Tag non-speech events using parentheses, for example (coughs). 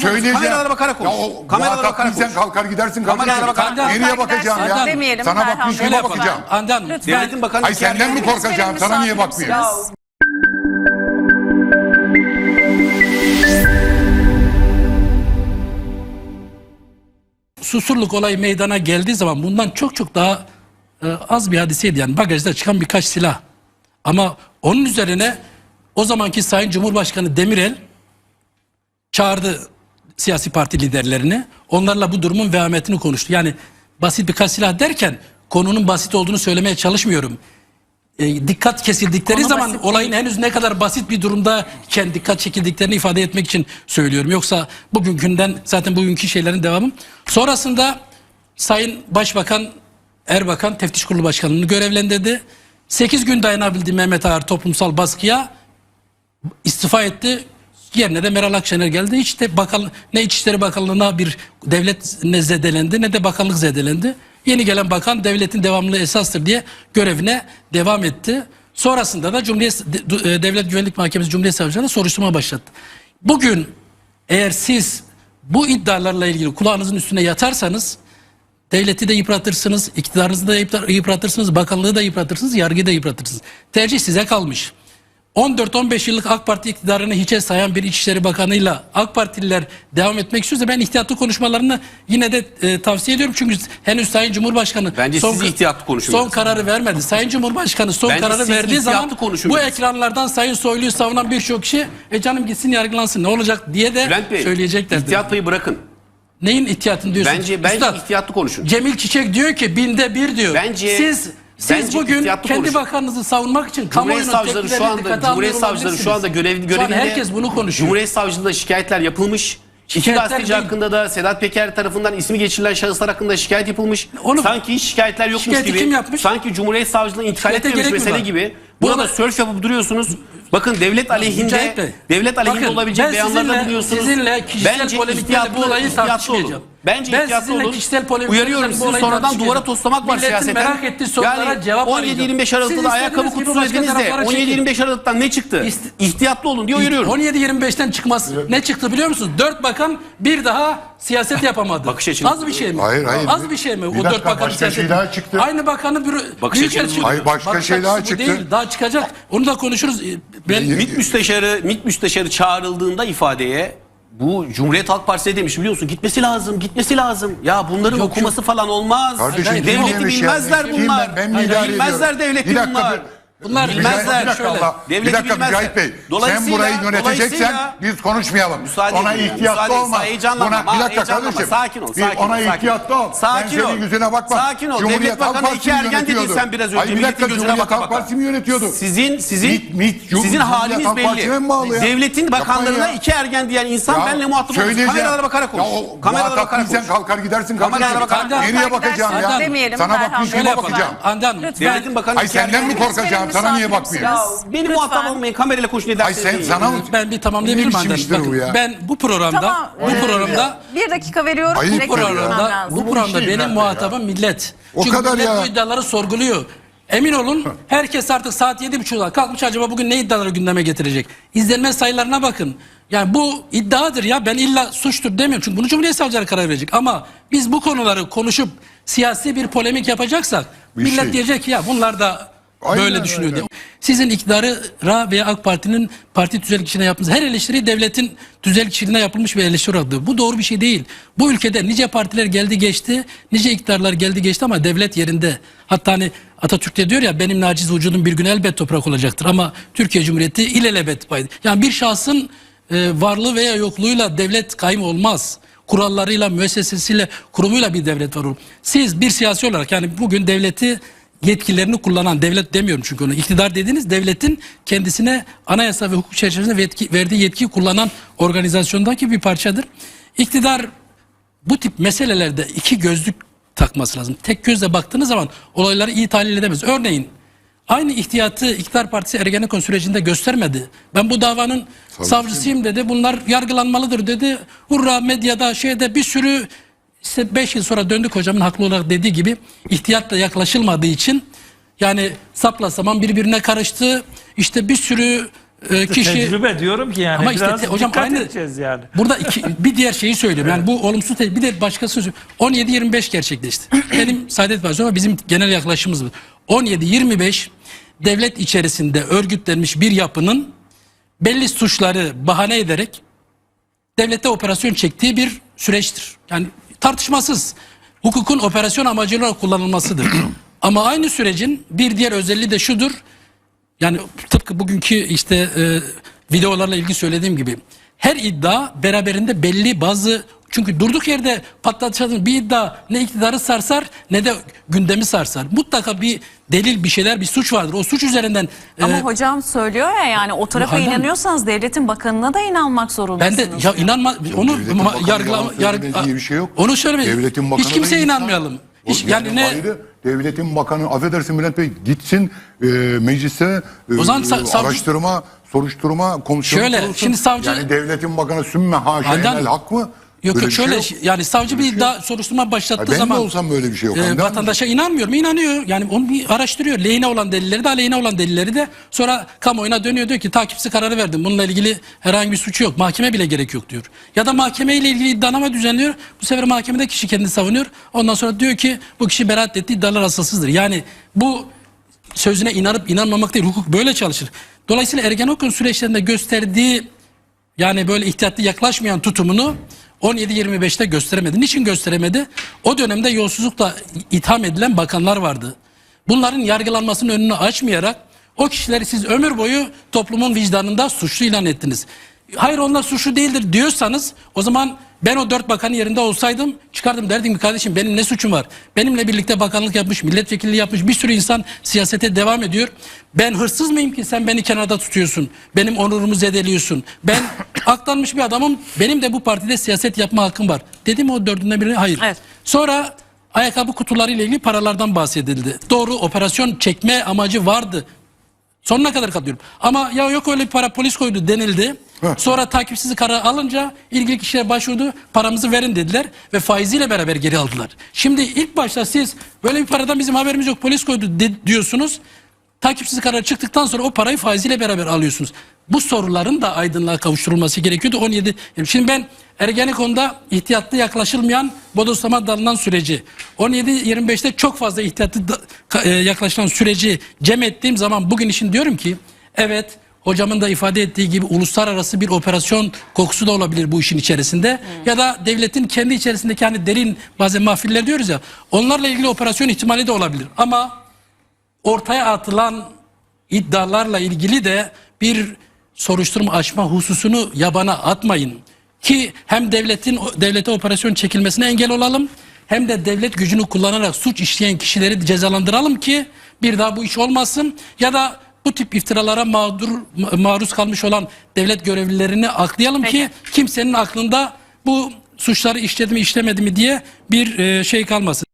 Söyleyeceğim. Kameralara bakarak konuş. Ya o Kameralara bakarak konuş. kalkar gidersin Kameralara bakarak- Nereye bakacağım ya? Demeyelim, Sana Ferhan bakmış Bey. gibi Şöyle bakacağım. Lütfen. Devletin bakanı Ay senden mi korkacağım? Sana niye misafirimsiniz. bakmıyor? Susurluk olayı meydana geldiği zaman bundan çok çok daha e, az bir hadiseydi. Yani bagajda çıkan birkaç silah. Ama onun üzerine o zamanki Sayın Cumhurbaşkanı Demirel çağırdı siyasi parti liderlerini. Onlarla bu durumun vehametini konuştu. Yani basit birkaç silah derken konunun basit olduğunu söylemeye çalışmıyorum. E, dikkat kesildikleri Konu zaman basit olayın henüz ne kadar basit bir durumdayken dikkat çekildiklerini ifade etmek için söylüyorum. Yoksa bugünkünden zaten bugünkü şeylerin devamı. Sonrasında Sayın Başbakan Erbakan Teftiş Kurulu Başkanlığı'nı görevlendirdi. 8 gün dayanabildi Mehmet Ağar toplumsal baskıya istifa etti. Yerine de Meral Akşener geldi. Hiç de bakan, ne İçişleri Bakanlığı'na bir devlet ne zedelendi ne de bakanlık zedelendi. Yeni gelen bakan devletin devamlılığı esastır diye görevine devam etti. Sonrasında da Cumhuriyet e, Devlet Güvenlik Mahkemesi Cumhuriyet Savcılığı'na soruşturma başlattı. Bugün eğer siz bu iddialarla ilgili kulağınızın üstüne yatarsanız devleti de yıpratırsınız, iktidarınızı da yıpra- yıpratırsınız, bakanlığı da yıpratırsınız, yargıyı da yıpratırsınız. Tercih size kalmış. 14-15 yıllık AK Parti iktidarını hiçe sayan bir İçişleri Bakanı'yla AK Partililer devam etmek istiyorsa ben ihtiyatlı konuşmalarını yine de e, tavsiye ediyorum. Çünkü henüz Sayın Cumhurbaşkanı Bence siz ihtiyatlı son kararı vermedi. Sayın Cumhurbaşkanı son Bence kararı siz verdiği ihtiyatlı zaman konuşun bu ekranlardan Sayın Soylu'yu savunan birçok kişi e canım gitsin yargılansın ne olacak diye de Bülent Bey, söyleyecekler. ihtiyat payı bırakın. Neyin ihtiyatını diyorsun? Bence bence Üstad, ihtiyatlı konuşun. Cemil Çiçek diyor ki binde bir diyor. Bence- siz siz bence bugün kendi konuşun. bakanınızı savunmak için Cumhuriyet kamuoyunun savcıları şu anda Cumhuriyet savcıları şu anda görev görevinde. Şu an herkes bunu konuşuyor. Cumhuriyet savcılığında şikayetler yapılmış. İki gazeteci değil. hakkında da Sedat Peker tarafından ismi geçirilen şahıslar hakkında şikayet yapılmış. Onu- Sanki hiç şikayetler yokmuş Şikayeti gibi. kim yapmış? Sanki Cumhuriyet savcılığına intikal etmemiş mesele var? gibi. Bu Burada arada- sörf yapıp duruyorsunuz. Bakın devlet aleyhinde devlet aleyhinde bakın, olabilecek ben beyanlarla sizinle- kişisel Bence polemiklerle bu olayı tartışmayacağım. olun. Bence ben ihtiyatlı sizinle olun. kişisel polemiklerle Uyarıyorum sizi sonradan duvara toslamak var Milletin siyaseten. merak ettiği sorulara Yani cevap 17-25 arayacağım. Aralık'ta da ayakkabı kutusu dediniz de taraflara çekin. 17-25 Aralık'tan ne çıktı? İst- İhtiyatlı olun diye uyarıyorum. 17-25'ten çıkmaz. Ne çıktı biliyor musunuz? Dört bakan bir daha siyaset yapamadı. Bakış açınız- Az bir şey mi? Hayır, hayır. Az bir şey mi? Bir o dört bakan başka siyaset. şey daha çıktı. Aynı bakanı bir Bakış elçi- Hayır, başka Bakış şey daha çıktı. Değil, daha çıkacak. Onu da konuşuruz. Ben MİT müsteşarı, MİT müsteşarı çağrıldığında ifadeye bu Cumhuriyet Halk Partisi demiş biliyorsun gitmesi lazım gitmesi lazım. Ya bunların Yok, okuması falan olmaz. Kardeşim kim devleti demiş ya? bilmezler Kim bunlar. ben, ben mi idare bilmezler ediyorum? devleti Bir dakika, bunlar. bir- Bunlar bilmezler, dakika, bir dakika şöyle. Allah. Bir Devleti dakika bilmezler. Mücahit Bey. Sen Dolayısıyla- burayı yöneteceksen dolayısıyla- biz konuşmayalım. Müsaade ona edin ihtiyatlı müsaade edin. olma. Heyecanlanma, ama bir dakika heyecanlanma. kardeşim. Sakin ol, Bir sakin ol, ona sakin ihtiyatlı ol. Sakin ben ol. senin yüzüne bakma. Sakin ol. Cumhuriyet Devlet Halk Bakanı Partisi iki ergen dedin yönetiyordu. sen biraz önce. Ay bir Milletin dakika gözüne Cumhuriyet baka Halk baka. Partisi mi yönetiyordu? Sizin sizin MİT, MİT, Cum- sizin Cumhuriyet haliniz Halk Partisi'ne belli. mi bağlı ya? Devletin Yapmayın bakanlarına ya. iki ergen diyen insan benimle muhatap olmaz. söyleyeceğim. Kameralara bakarak konuş. Ya o Kameralara bakarak konuş. kalkar gidersin Kameralara kardeşim. bakarak. Nereye bakacağım ya? demeyelim, Sana bakmış Bey. Şöyle bakacağım. Hanım. Devletin bakanı Ay iki ergen senden mi diyen- korkacağım? Sana niye bakmıyor? Ya, Benim lütfen. muhatap olmayın kamerayla konuş ne Ay sen sana mı? ben bir tamamlayabilir miyim Ne Hande biçim Hanım? iştir bu ya? ben bu programda Tamam. bu Ee, programda bir dakika veriyorum. Ayıp direkt bu konuşmam programda- lazım. bu Bu programda işi benim ben de muhatabım millet. O Çünkü kadar millet ya. bu iddiaları sorguluyor. Emin olun herkes artık saat yedi buçukta kalkmış acaba bugün ne iddiaları gündeme getirecek? İzlenme sayılarına bakın. Yani bu iddiadır ya ben illa suçtur demiyorum. Çünkü bunu Cumhuriyet Savcıları karar verecek. Ama biz bu konuları konuşup siyasi bir polemik yapacaksak Bir millet şey. diyecek ki ya bunlar da Aynen böyle düşünüyor diye. öyle. Sizin iktidara veya AK Parti'nin parti tüzel kişiliğine yaptığınız her eleştiri devletin tüzel kişiliğine yapılmış bir eleştiri olarak. Bu doğru bir şey değil. Bu ülkede nice partiler geldi geçti, nice iktidarlar geldi geçti ama devlet yerinde. Hatta hani Atatürk'te diyor ya benim naciz vücudum bir gün elbet toprak olacaktır ama Türkiye Cumhuriyeti ilelebet paydı. Yani bir şahsın e, varlığı veya yokluğuyla devlet kaym olmaz kurallarıyla, müessesesiyle, kurumuyla bir devlet var. Siz bir siyasi olarak yani bugün devleti yetkilerini kullanan devlet demiyorum çünkü onu iktidar dediğiniz devletin kendisine anayasa ve hukuk çerçevesinde yetki, verdiği yetkiyi kullanan organizasyondaki bir parçadır. İktidar bu tip meselelerde iki gözlük takması lazım. Tek gözle baktığınız zaman olayları iyi tahlil edemez. Örneğin aynı ihtiyatı iktidar partisi Ergenekon sürecinde göstermedi. Ben bu davanın savcısıyım dedi. Bunlar yargılanmalıdır dedi. Hurra medyada şeyde bir sürü işte 5 yıl sonra döndük hocamın haklı olarak dediği gibi ihtiyatla yaklaşılmadığı için yani sapla saman birbirine karıştı. İşte bir sürü e, kişi Tecrübe diyorum ki yani Ama işte te- hocam dikkat aynı- edeceğiz yani. Burada iki, (laughs) bir diğer şeyi söylüyorum. Yani bu olumsuz te- bir de başkası 17-25 gerçekleşti. (clears throat) Benim Saadet Partisi ama bizim genel yaklaşımımız bu. 17-25 devlet içerisinde örgütlenmiş bir yapının belli suçları bahane ederek devlette operasyon çektiği bir süreçtir. Yani tartışmasız hukukun operasyon amacıyla kullanılmasıdır. (clears throat) Ama aynı sürecin bir diğer özelliği de şudur. Yani tıpkı bugünkü işte e, videolarla ilgili söylediğim gibi her iddia beraberinde belli bazı çünkü durduk yerde patlatacağınız bir iddia ne iktidarı sarsar ne de gündemi sarsar. Mutlaka bir delil bir şeyler bir suç vardır. O suç üzerinden Ama e, hocam söylüyor ya yani o tarafa Hanım- inanıyorsanız devletin bakanına da inanmak ben zorundasınız. de ya inanma onu Devletin ma- bakanı yargılama söylemez diye bir şey yok. Onu söyleme. Devletin bakanı Hiç da kimseye insan. inanmayalım. Hiç, yani ne ayrı, devletin bakanı affedersin Bülent Bey gitsin e, meclise e, O zaman sa- savcı- araştırma soruşturma komisyonu Şöyle, kurulsun. şimdi savcı- yani devletin bakanı sümme haşa Handan- enel hak mı? Yok Böyle yok bir şey şöyle yok. yani savcı bir Böyle bir şey iddia soruşturma başlattığı Ha, ben de zaman olsam böyle bir şey yok. e, Anlar vatandaşa inanmıyor mu? İnanıyor. Yani onu bir araştırıyor. Lehine olan delilleri de aleyhine olan delilleri de sonra kamuoyuna dönüyor diyor ki takipsi kararı verdim. Bununla ilgili herhangi bir suçu yok. Mahkeme bile gerek yok diyor. Ya da mahkemeyle ilgili iddianame düzenliyor. Bu sefer mahkemede kişi kendini savunuyor. Ondan sonra diyor ki bu kişi beraat etti iddialar asılsızdır. Yani bu sözüne inanıp inanmamak değil. Hukuk böyle çalışır. Dolayısıyla Ergenekon süreçlerinde gösterdiği yani böyle ihtiyatlı yaklaşmayan tutumunu 17-25'te gösteremedi. Niçin gösteremedi? O dönemde yolsuzlukla itham edilen bakanlar vardı. Bunların yargılanmasının önünü açmayarak o kişileri siz ömür boyu toplumun vicdanında suçlu ilan ettiniz. Hayır onlar suçlu değildir diyorsanız o zaman ben o dört bakanın yerinde olsaydım çıkardım derdim ki kardeşim benim ne suçum var? Benimle birlikte bakanlık yapmış, milletvekilliği yapmış bir sürü insan siyasete devam ediyor. Ben hırsız mıyım ki sen beni kenarda tutuyorsun? Benim onurumu zedeliyorsun. Ben (coughs) aklanmış bir adamım. Benim de bu partide siyaset yapma hakkım var. Dedim o dördünden birine hayır. Evet. Sonra ayakkabı kutuları ile ilgili paralardan bahsedildi. Doğru operasyon çekme amacı vardı. Sonuna kadar katılıyorum. Ama ya yok öyle bir para polis koydu denildi. Sonra takipsiz karar alınca ilgili kişiler başvurdu. Paramızı verin dediler ve faiziyle beraber geri aldılar. Şimdi ilk başta siz böyle bir paradan bizim haberimiz yok polis koydu diyorsunuz. Takipsiz karar çıktıktan sonra o parayı faiziyle beraber alıyorsunuz. Bu soruların da aydınlığa kavuşturulması gerekiyordu 17. Şimdi ben Ergenekon'da ihtiyatlı yaklaşılmayan bodoslama dalınan süreci 17-25'te çok fazla ihtiyatlı e, yaklaşılan süreci cem ettiğim zaman bugün için diyorum ki evet hocamın da ifade ettiği gibi uluslararası bir operasyon kokusu da olabilir bu işin içerisinde. Ya da devletin kendi içerisindeki hani derin bazen mahfiller diyoruz ya onlarla ilgili operasyon ihtimali de olabilir. Ama ortaya atılan iddialarla ilgili de bir soruşturma açma hususunu yabana atmayın. Ki hem devletin devlete operasyon çekilmesine engel olalım hem de devlet gücünü kullanarak suç işleyen kişileri cezalandıralım ki bir daha bu iş olmasın ya da bu tip iftiralara mağdur ma- maruz kalmış olan devlet görevlilerini aklayalım ki Peki. kimsenin aklında bu suçları işledi mi işlemedi mi diye bir e, şey kalmasın.